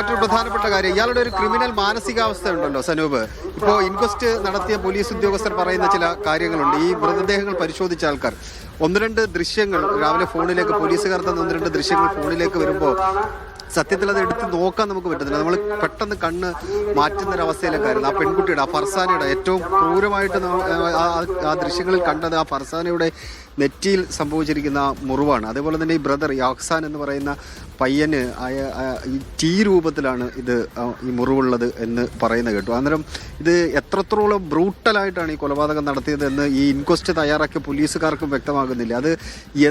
മറ്റൊരു പ്രധാനപ്പെട്ട കാര്യം ഇയാളുടെ ഒരു ക്രിമിനൽ മാനസികാവസ്ഥ ഉണ്ടല്ലോ സനൂപ്. ഇപ്പോൾ ഇൻക്വസ്റ്റ് നടത്തിയ പോലീസ് ഉദ്യോഗസ്ഥർ പറയുന്ന ചില കാര്യങ്ങളുണ്ട്. ഈ മൃതദേഹങ്ങൾ പരിശോധിച്ച ആൾക്കാർ ഒന്ന് രണ്ട് ദൃശ്യങ്ങൾ രാവിലെ ഫോണിലേക്ക് പോലീസുകാർ തന്ന ഒന്ന് രണ്ട് ദൃശ്യങ്ങൾ ഫോണിലേക്ക് വരുമ്പോൾ സത്യത്തിൽ അത് എടുത്ത് നോക്കാൻ നമുക്ക് പറ്റുന്നില്ല നമ്മൾ പെട്ടെന്ന് കണ്ണ് മാറ്റുന്ന ഒരു അവസ്ഥയിലൊക്കെ ആയിരുന്നു ആ പെൺകുട്ടിയുടെ ആ ഫർസാനയുടെ ഏറ്റവും ക്രൂരമായിട്ട് ആ- ദൃശ്യങ്ങളിൽ കണ്ടത് ആ ഫർസാനയുടെ നെറ്റിയിൽ സംഭവിച്ചിരിക്കുന്ന മുറിവാണ്. അതേപോലെ തന്നെ ഈ ബ്രദർ അഹ്സാൻ എന്ന് പറയുന്ന പയ്യന് ഈ ടീ രൂപത്തിലാണ് ഇത് ഈ മുറിവുള്ളത് എന്ന് പറയുന്നത് കേട്ടു. അന്നേരം ഇത് എത്രത്തോളം ബ്രൂട്ടലായിട്ടാണ് ഈ കൊലപാതകം നടത്തിയത് എന്ന് ഈ ഇൻക്വസ്റ്റ് തയ്യാറാക്കിയ പോലീസുകാർക്കും വ്യക്തമാകുന്നില്ല. അത്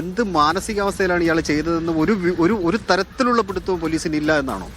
എന്ത് മാനസികാവസ്ഥയിലാണ് ഇയാൾ ചെയ്തതെന്ന് ഒരു ഒരു ഒരു തരത്തിലുള്ള പിടുത്തവും പോലീസിന് ഇല്ല എന്നാണോ?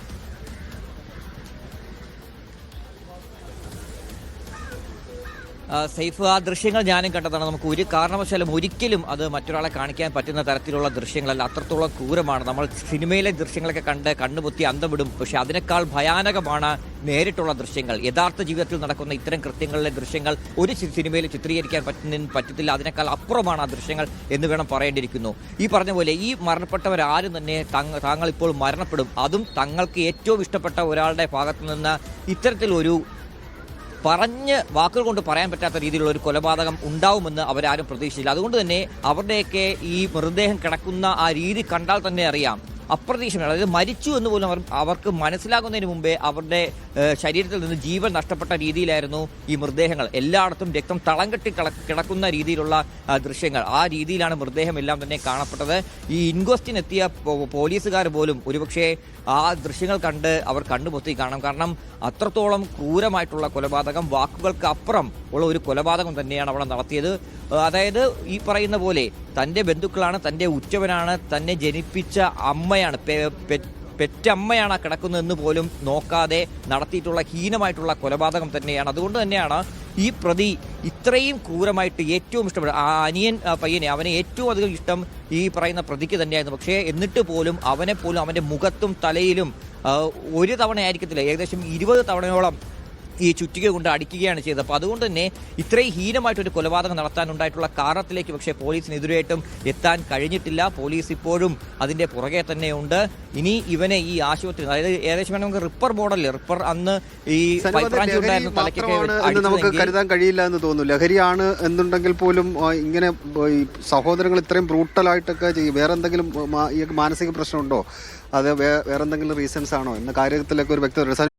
സൈഫ് ആ ദൃശ്യങ്ങൾ ഞാനും കണ്ടതാണ്. നമുക്ക് ഒരു കാരണവശാലും ഒരിക്കലും അത് മറ്റൊരാളെ കാണിക്കാൻ പറ്റുന്ന തരത്തിലുള്ള ദൃശ്യങ്ങളല്ല. അത്രത്തോളം ക്രൂരമാണ്. നമ്മൾ സിനിമയിലെ ദൃശ്യങ്ങളൊക്കെ കണ്ട് കണ്ണുപൊത്തി അന്തം വിടും പക്ഷെ അതിനേക്കാൾ ഭയാനകമാണ് നേരിട്ടുള്ള ദൃശ്യങ്ങൾ. യഥാർത്ഥ ജീവിതത്തിൽ നടക്കുന്ന ഇത്തരം കൃത്യങ്ങളിലെ ദൃശ്യങ്ങൾ ഒരു സിനിമയിൽ ചിത്രീകരിക്കാൻ പറ്റുന്ന പറ്റത്തില്ല. അതിനേക്കാൾ അപ്പുറമാണ് ആ ദൃശ്യങ്ങൾ എന്ന് വേണം പറയേണ്ടിയിരിക്കുന്നു. ഈ പറഞ്ഞ പോലെ ഈ മരണപ്പെട്ടവരാരും തന്നെ താങ്കൾ ഇപ്പോൾ മരണപ്പെടും. അതും തങ്ങൾക്ക് ഏറ്റവും ഇഷ്ടപ്പെട്ട ഒരാളുടെ ഭാഗത്തു നിന്ന് ഇത്തരത്തിലൊരു പറഞ്ഞ് വാക്കുകൾ കൊണ്ട് പറയാൻ പറ്റാത്ത രീതിയിലുള്ള ഒരു കൊലപാതകം ഉണ്ടാവുമെന്ന് അവരാരും പ്രതീക്ഷിച്ചില്ല. അതുകൊണ്ട് തന്നെ അവരുടെയൊക്കെ ഈ മൃതദേഹം കിടക്കുന്ന ആ രീതി കണ്ടാൽ തന്നെ അറിയാം. അപ്രതീക്ഷിതമാണ് അതായത് മരിച്ചു എന്ന് പോലും അവർ അവർക്ക് മനസ്സിലാകുന്നതിന് മുമ്പേ അവരുടെ ശരീരത്തിൽ നിന്ന് ജീവൻ നഷ്ടപ്പെട്ട രീതിയിലായിരുന്നു ഈ മൃതദേഹങ്ങൾ. എല്ലായിടത്തും രക്തം തളം കെട്ടി കിടക്കുന്ന രീതിയിലുള്ള ദൃശ്യങ്ങൾ. ആ രീതിയിലാണ് മൃതദേഹം എല്ലാം തന്നെ കാണപ്പെട്ടത്. ഈ ഇൻക്വസ്റ്റിനെത്തിയ പോലീസുകാർ പോലും ഒരുപക്ഷെ ആ ദൃശ്യങ്ങൾ കണ്ട് അവർ കണ്ടുപൊത്തി കാണാം. കാരണം അത്രത്തോളം ക്രൂരമായിട്ടുള്ള കൊലപാതകം വാക്കുകൾക്ക് അപ്പുറം ഉള്ള ഒരു കൊലപാതകം തന്നെയാണ് അവിടെ നടത്തിയത്. അതായത് ഈ പറയുന്ന പോലെ തന്റെ ബന്ധുക്കളാണ് തന്റെ ഉച്ചവനാണ് തന്നെ ജനിപ്പിച്ച അമ്മയാണ് പെറ്റമ്മയാണ് കിടക്കുന്നതെന്ന് പോലും നോക്കാതെ നടത്തിയിട്ടുള്ള ഹീനമായിട്ടുള്ള കൊലപാതകം തന്നെയാണ്. അതുകൊണ്ട് തന്നെയാണ് ഈ പ്രതി ഇത്രയും ക്രൂരമായിട്ട് ഏറ്റവും ഇഷ്ടപ്പെട്ട ആ അനിയൻ പയ്യനെ അവനെ ഏറ്റവും അധികം ഇഷ്ടം ഈ പറയുന്ന പ്രതിക്ക് തന്നെയായിരുന്നു. പക്ഷേ എന്നിട്ട് പോലും അവനെ പോലും അവന്റെ മുഖത്തും തലയിലും ഒരു തവണ ആയിരിക്കത്തില്ല ഏകദേശം ഇരുപത് തവണയോളം ഈ ചുറ്റിക കൊണ്ട് അടിക്കുകയാണ് ചെയ്തത്. അപ്പോൾ അതുകൊണ്ട് തന്നെ ഇത്രയും ഹീനമായിട്ടൊരു കൊലപാതകം നടത്താനുണ്ടായിട്ടുള്ള കാരണത്തിലേക്ക് പക്ഷേ പോലീസിനെതിരായിട്ടും എത്താൻ കഴിഞ്ഞിട്ടില്ല. പോലീസ് ഇപ്പോഴും അതിന്റെ പുറകെ തന്നെയുണ്ട്. ഇനി ഇവനെ ഈ ആശുപത്രി അതായത് ഏകദേശം നമുക്ക് റിപ്പർ മോഡലിൽ റിപ്പർ അന്ന് ഈ നമുക്ക് കരുതാൻ കഴിയില്ല എന്ന് തോന്നുന്നു. ലഹരിയാണ് എന്നുണ്ടെങ്കിൽ പോലും ഇങ്ങനെ സഹോദരങ്ങൾ ഇത്രയും ബ്രൂട്ടലായിട്ടൊക്കെ ചെയ്യും. വേറെ എന്തെങ്കിലും മാനസിക പ്രശ്നമുണ്ടോ? അത് വേറെ എന്തെങ്കിലും റീസൺസ് ആണോ? എന്ന കാര്യത്തിലൊക്കെ ഒരു വ്യക്തത